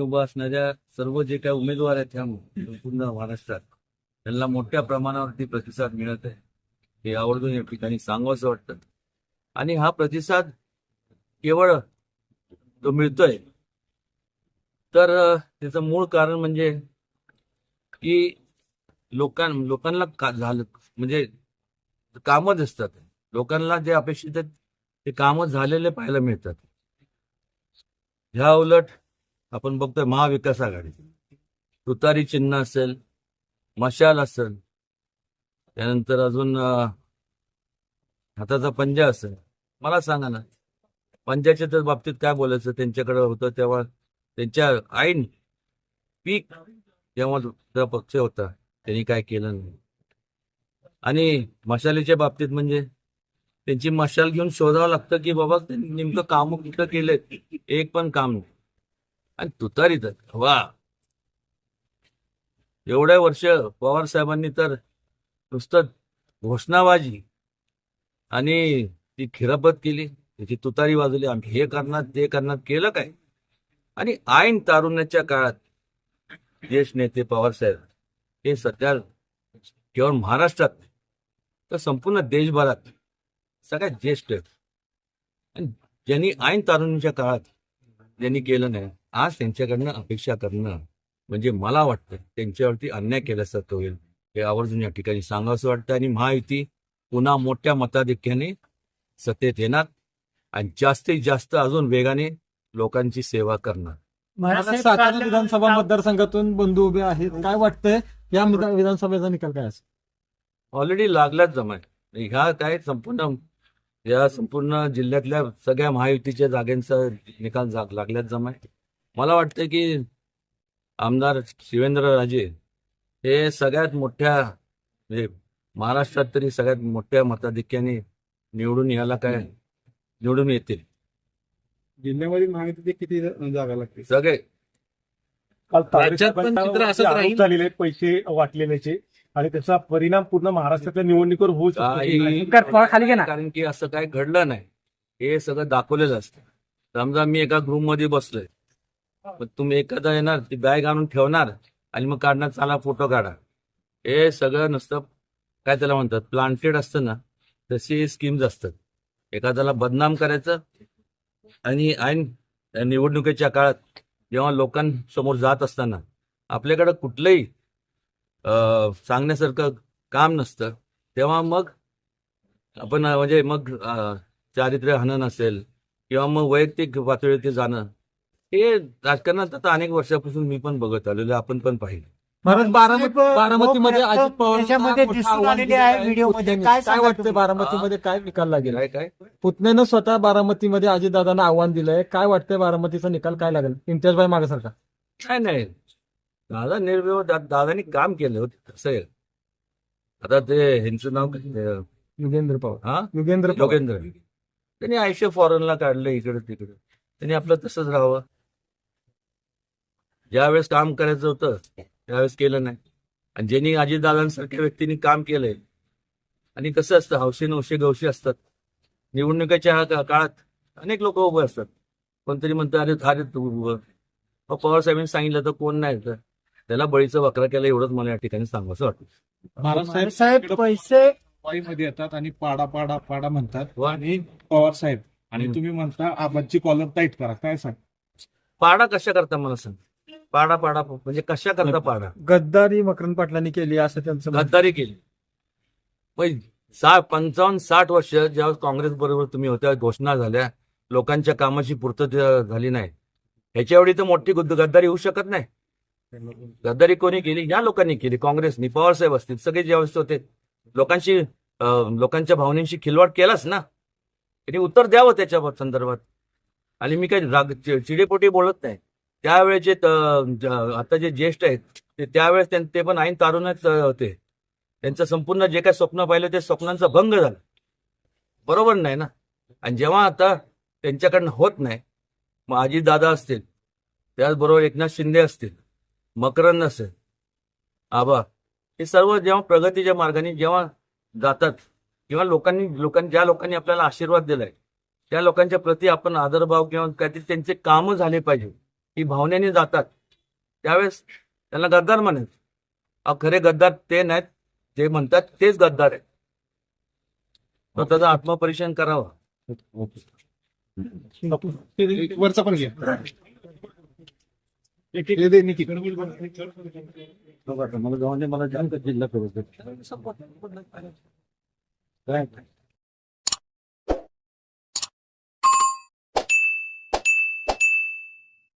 उभा असणाऱ्या सर्व जे काही उमेदवार आहेत ह्या संपूर्ण महाराष्ट्रात त्यांना मोठ्या प्रमाणावरती प्रतिसाद मिळत आहे. हे आवर्जून या ठिकाणी सांगावंसं वाटतं. आणि हा प्रतिसाद केवळ तो मिळतोय तर त्याचं मूळ कारण म्हणजे की लोकां लोकांना का झालं म्हणजे कामं दिसतात. लोकांना जे अपेक्षित आहेत ते कामं झालेले पाहायला मिळतात. ह्या उलट आपण बघतोय महाविकास आघाडी. तुतारी चिन्ह असेल मशाल असेल त्यानंतर अजून हाताचा पंजा असेल. मला सांगा ना पंजाच्या तर बाबतीत काय बोलायचं? त्यांच्याकडे होतं तेव्हा त्यांच्या आईन पीक जेव्हा दुसरा पक्ष होता त्यांनी काय केलं नाही. आणि मशालीच्या बाबतीत म्हणजे त्यांची मशाल घेऊन शोधावं लागतं की बाबा नेमकं काम कुठं केलं एक पण काम नाही. आणि तुतारी तर वा. एवढ्या वर्ष पवार साहेबांनी तर नुसतं घोषणाबाजी आणि ती खिरापत केली त्याची तुतारी वाजवली. आम्ही हे करणार ते करणार केलं काय? आणि ऐन तारुण्याच्या काळात देश नेते पवारसाहेब हे सध्या केवळ महाराष्ट्रात तर संपूर्ण देशभरात सगळ्यात ज्येष्ठ आहेत. आणि ज्यांनी ऐन तारुण्याच्या काळात ज्यांनी केलं नाही आज त्यांच्याकडनं अपेक्षा करणं म्हणजे मला वाटतं त्यांच्यावरती अन्याय केल्यासारखं होईल. हे आवर्जून या ठिकाणी सांगावंसं वाटतं. आणि महायुती पुन्हा मोठ्या मताधिक्याने सत्तेत येणार आणि जास्तीत जास्त अजून वेगाने लोकांची सेवा करणार. सातारा विधानसभा मतदारसंघातून बंधू उभे आहेत. काय वाटतंय? या विधा- विधानसभेचा निकाल काय असेल? ऑलरेडी लागल्याच जमाय ह्या काय संपूर्ण या संपूर्ण जिल्ह्यातल्या सगळ्या महायुतीच्या जागांचा निकाल जाग लागल्याच जमाय मला वाटतं की आमदार शिवेंद्र राजे हे सगळ्यात मोठ्या म्हणजे महाराष्ट्रात तरी सगळ्यात मोठ्या मताधिक्याने निवडून यायला काय निवडून येतील. जिल्ह्यामध्ये महायुतीचे किती जागा लागतील? सगळे. काल राज्यात पण चित्र असंच राहील? झालेले पैसे वाटलेल्याचे आणि त्याचा परिणाम पूर्ण महाराष्ट्रातल्या निवडणुकीवर होऊ शकतो. खाली घे ना. कारण की असं काही घडलं नाही. हे सगळं दाखवलेलं असतं. समजा मी एका ग्रुपमध्ये बसलोय. मग तुम्ही एखादा येणार ती बॅग आणून ठेवणार आणि मग काढणार चाला फोटो काढा. हे सगळं नुसतं काय त्याला म्हणतात प्लांटेड असतं ना तशी स्कीम्स असतात. एखाद्याला बदनाम करायचं आणि ऐन निवडणुकीच्या काळात जेव्हा लोकांसमोर जात असताना आपल्याकडं कुठलंही सांगण्यासारखं काम नसतं तेव्हा मग आपण म्हणजे मग चारित्र्य हनन असेल किंवा मग वैयक्तिक पातळीवरती जाणं हे राजकारणात आता अनेक वर्षापासून मी पण बघत आलेलो आपण पण पाहिलं. महाराज बारामती बारामतीमध्ये अजित पवार त्याच्यामध्ये दिसून आलेले आहे व्हिडिओमध्ये. काय काय तुम्ही? बारामतीमध्ये काय निकाल लागेल? काय काय? पुतण्यानं स्वतः बारामतीमध्ये अजितदादांना आव्हान दिलंय. काय वाटतंय बारामतीचा निकाल काय लागेल? इम्तियाजबाई मागासारखा काय नाही. दादा निर्भय दादानी काम केलं होतं कसं आहे. आता ते ह्यांचं नाव काय? युगेंद्र पवार. हा? युगेंद्र पवार. योगेंद्र. त्यांनी आयुष्य फॉरेनला काढलं इकडे तिकडे. त्यांनी आपलं तसंच राहावं. ज्यावेळेस काम करायचं होतं त्यावेळेस केलं नाही. आणि ज्यांनी अजितदादांसारख्या व्यक्तींनी काम केलंय आणि कसं असतं हौशी नवशी गवशी असतात. निवडणुकीच्या काळात अनेक लोक उभे असतात. कोणतरी म्हणतं अरे अरे तू उभं. मग पवार साहेबांनी सांगितलं तर कोण नाही तर त्याला बळीचं वक्रा केलं एवढंच मला या ठिकाणी सांगावं वाटतं. महाराज साहेब साहेब पैसे मध्ये येतात आणि पाडा पाडा पाडा म्हणतात. आणि पवार साहेब आणि. तुम्ही म्हणता आबाची कॉलर टाईट करा. काय सांग? पाडा कशा करता मला सांग? पाडा पाडा म्हणजे कशा करता पाडा? गद्दारी मकरंद पाटलांनी केली असं त्यांचं. गद्दारी केली. मग सा पंचावन्न साठ वर्ष जेव्हा काँग्रेस बरोबर तुम्ही होत्या घोषणा झाल्या लोकांच्या कामाची पूर्तता झाली नाही. ह्याच्या एवढी तर मोठी गुद्द- गद्दारी होऊ शकत नाही. गद्दारी कोणी केली? या लोकांनी केली. काँग्रेसनी पवारसाहेब असतील सगळे ज्यावेळेस होते लोकांशी अं, लोकांच्या भावनेशी खिलवाड केलाच ना. त्यांनी उत्तर द्यावं त्याच्या संदर्भात. आणि मी काही राग चि- चिडेपोटी बोलत नाही. त्यावेळेचे त- ज- आता जे ज्येष्ठ आहेत ते त्यावेळेस त्यां- ते पण ऐन तारुणच होते. त्यांचं संपूर्ण जे काही स्वप्न पाहिलं ते स्वप्नांचा भंग झाला. बरोबर नाही ना? आणि जेव्हा आता त्यांच्याकडनं होत नाही मग दादा असतील त्याचबरोबर एकनाथ शिंदे असतील मकरंद असेल आबा हे सर्व जेव्हा प्रगतीच्या मार्गाने जेव्हा जातात किंवा लोकांनी लोकांनी ज्या लोकांनी आपल्याला आशीर्वाद दिलाय त्या लोकांच्या प्रती आपण आदरभाव किंवा काहीतरी त्यांचे कामं झाले पाहिजे. ही भावनेने जातात. त्यावेळेस त्यांना गद्दार अहो खरे गद्दार ते नाहीत. जे म्हणतात तेच गद्दार आहेत. तर त्याचं आत्मपरीक्षण करावं. वरचा पण घ्या हे. मला जाऊन दे, मला जिल्हा करू दे. काय?